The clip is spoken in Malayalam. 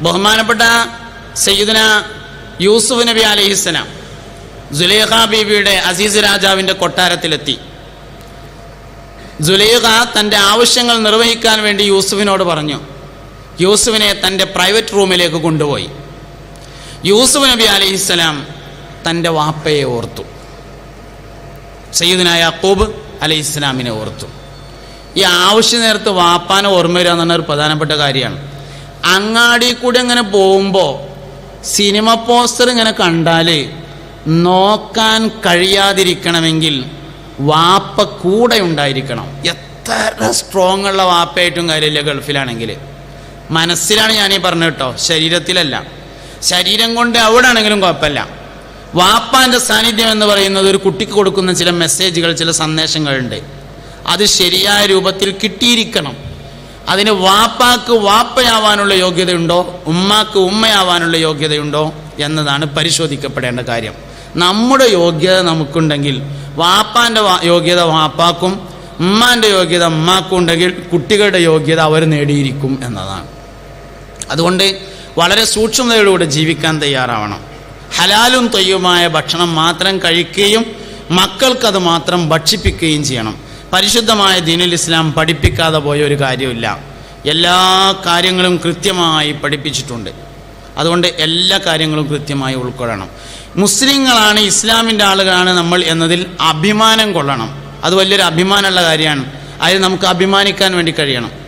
ബഹുമാനപ്പെട്ട സയ്യിദന യൂസുഫ് നബി അലഹിസ്സലാം ജുലേഖ ബീബിയുടെ അസീസ് രാജാവിന്റെ കൊട്ടാരത്തിലെത്തി. ജുലേഖ തന്റെ ആവശ്യങ്ങൾ നിർവഹിക്കാൻ വേണ്ടി യൂസുഫിനോട് പറഞ്ഞു. യൂസുഫിനെ തന്റെ പ്രൈവറ്റ് റൂമിലേക്ക് കൊണ്ടുപോയി. യൂസുഫ് നബി അലഹിസ്സലാം തന്റെ വാപ്പയെ ഓർത്തു. സയ്യിദിനായ യാക്കൂബ് അലൈഹി ഇസ്ലാമിനെ ഓർത്തു. ഈ ആവശ്യ നേരത്ത് വാപ്പാനെ ഓർമ്മ വരിക എന്ന് പറഞ്ഞ ഒരു പ്രധാനപ്പെട്ട കാര്യമാണ്. അങ്ങാടി കൂടെ ഇങ്ങനെ പോകുമ്പോൾ സിനിമ പോസ്റ്റർ ഇങ്ങനെ കണ്ടാൽ നോക്കാൻ കഴിയാതിരിക്കണമെങ്കിൽ വാപ്പ കൂടെ ഉണ്ടായിരിക്കണം. എത്ര സ്ട്രോങ് ഉള്ള വാപ്പയായിട്ടും കാര്യമില്ല ഗൾഫിലാണെങ്കിൽ മനസ്സിലാണ് ഞാനീ പറഞ്ഞത് കേട്ടോ. ശരീരത്തിലല്ല. ശരീരം കൊണ്ട് അവിടെ ആണെങ്കിലും കുഴപ്പമില്ല. വാപ്പാന്റെ സാന്നിധ്യം എന്ന് പറയുന്നത് ഒരു കുട്ടിക്ക് കൊടുക്കുന്ന ചില മെസ്സേജുകൾ ചില സന്ദേശങ്ങളുണ്ട്. അത് ശരിയായ രൂപത്തിൽ കിട്ടിയിരിക്കണം. അതിന് വാപ്പാക്ക് വാപ്പയാവാനുള്ള യോഗ്യതയുണ്ടോ? ഉമ്മാക്ക് ഉമ്മയാവാനുള്ള യോഗ്യതയുണ്ടോ? എന്നതാണ് പരിശോധിക്കപ്പെടേണ്ട കാര്യം. നമ്മുടെ യോഗ്യത നമുക്കുണ്ടെങ്കിൽ വാപ്പാന്റെ യോഗ്യത വാപ്പാക്കും ഉമ്മാന്റെ യോഗ്യത ഉമ്മാക്കും ഉണ്ടെങ്കിൽ കുട്ടികളുടെ യോഗ്യത അവർ നേടിയിരിക്കും എന്നതാണ്. അതുകൊണ്ട് വളരെ സൂക്ഷ്മതയോടുകൂടി ജീവിക്കാൻ തയ്യാറാവണം. ഹലാലും തൊയ്യുമായ ഭക്ഷണം മാത്രം കഴിക്കുകയും മക്കൾക്കത് മാത്രം ഭക്ഷിപ്പിക്കുകയും ചെയ്യണം. പരിശുദ്ധമായ ദീനുൽ ഇസ്ലാം പഠിപ്പിക്കാതെ പോയ ഒരു കാര്യമില്ല എല്ലാ കാര്യങ്ങളും കൃത്യമായി പഠിപ്പിച്ചിട്ടുണ്ട്. അതുകൊണ്ട് എല്ലാ കാര്യങ്ങളും കൃത്യമായി ഉൾക്കൊള്ളണം. മുസ്ലിങ്ങളാണ് ഇസ്ലാമിന്റെ ആളുകളാണ് നമ്മൾ എന്നതിൽ അഭിമാനം കൊള്ളണം. അത് വലിയൊരു അഭിമാനമുള്ള കാര്യമാണ്. അതിൽ നമുക്ക് അഭിമാനിക്കാൻ വേണ്ടി കഴിയണം.